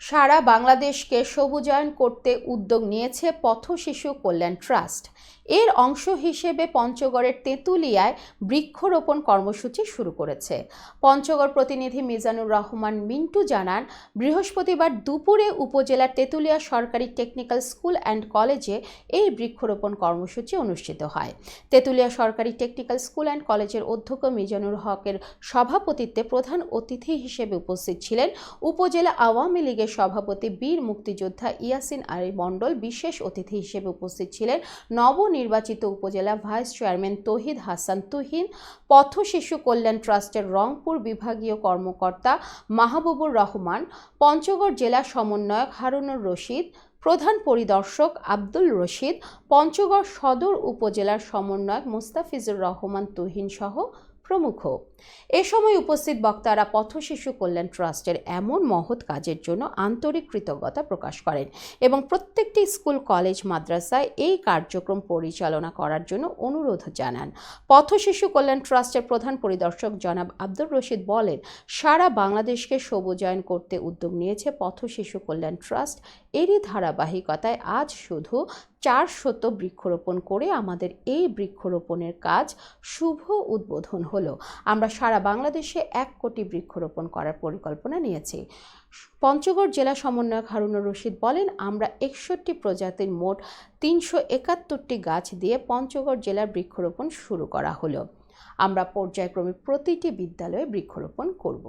সারা বাংলাদেশকে সবুজায়ন করতে উদ্যোগ নিয়েছে পথ শিশু কল্যাণ ট্রাস্ট। এর অংশ হিসেবে পঞ্চগড়ের তেঁতুলিয়ায় বৃক্ষরোপণ কর্মসূচি শুরু করেছে। পঞ্চগড় প্রতিনিধি মিজানুর রহমান মিন্টু জানান, বৃহস্পতিবার দুপুরে উপজেলার তেঁতুলিয়া সরকারি টেকনিক্যাল স্কুল অ্যান্ড কলেজে এই বৃক্ষরোপণ কর্মসূচি অনুষ্ঠিত হয়। তেঁতুলিয়া সরকারি টেকনিক্যাল স্কুল অ্যান্ড কলেজের অধ্যক্ষ মিজানুর হকের সভাপতিত্বে প্রধান অতিথি হিসেবে উপস্থিত ছিলেন উপজেলা আওয়ামী লীগের সভাপতি বীর মুক্তিযোদ্ধা ইয়াসিন আলী মণ্ডল বিশেষ অতিথি হিসেবে উপস্থিত ছিলেন নবনির্বাচিত উপজেলা ভাইস চেয়ারম্যান তহিদ হাসান তুহিন, পথ শিশু কল্যাণ ট্রাস্টের রংপুর বিভাগীয় কর্মকর্তা মাহবুবুর রহমান, পঞ্চগড় জেলা সমন্বয়ক হারুনুর রশিদ, প্রধান পরিদর্শক আব্দুল রশিদ, পঞ্চগড় সদর উপজেলার সমন্বয়ক মুস্তাফিজুর রহমান তুহিন সহ প্রমুখ। এ সময় উপস্থিত বক্তারা পথ শিশু কল্যাণ ট্রাস্টের এমন মহৎ কাজের জন্য আন্তরিক কৃতজ্ঞতা প্রকাশ করেন এবং প্রত্যেকটি স্কুল, কলেজ, মাদ্রাসায় এই কার্যক্রম পরিচালনা করার জন্য অনুরোধ জানান। পথ শিশু কল্যাণ ট্রাস্টের প্রধান পরিদর্শক জনাব আব্দুর রশিদ বলেন, সারা বাংলাদেশকে সবুজায়ন করতে উদ্যোগ নিয়েছে পথ শিশু কল্যাণ ট্রাস্ট। এরই ধারাবাহিকতায় আজ শুধু চার শত বৃক্ষরোপণ করে আমাদের এই বৃক্ষরোপণের কাজ শুভ উদ্বোধন হলো। আমরা সারা বাংলাদেশে এক কোটি বৃক্ষরোপণ করার পরিকল্পনা নিয়েছি। পঞ্চগড় জেলা সমন্বয়ক হারুনুর রশিদ বলেন, আমরা একষট্টি প্রজাতির মোট তিনশো একাত্তরটি গাছ দিয়ে পঞ্চগড় জেলার বৃক্ষরোপণ শুরু করা হলো। আমরা পর্যায়ক্রমে প্রতিটি বিদ্যালয়ে বৃক্ষরোপণ করব।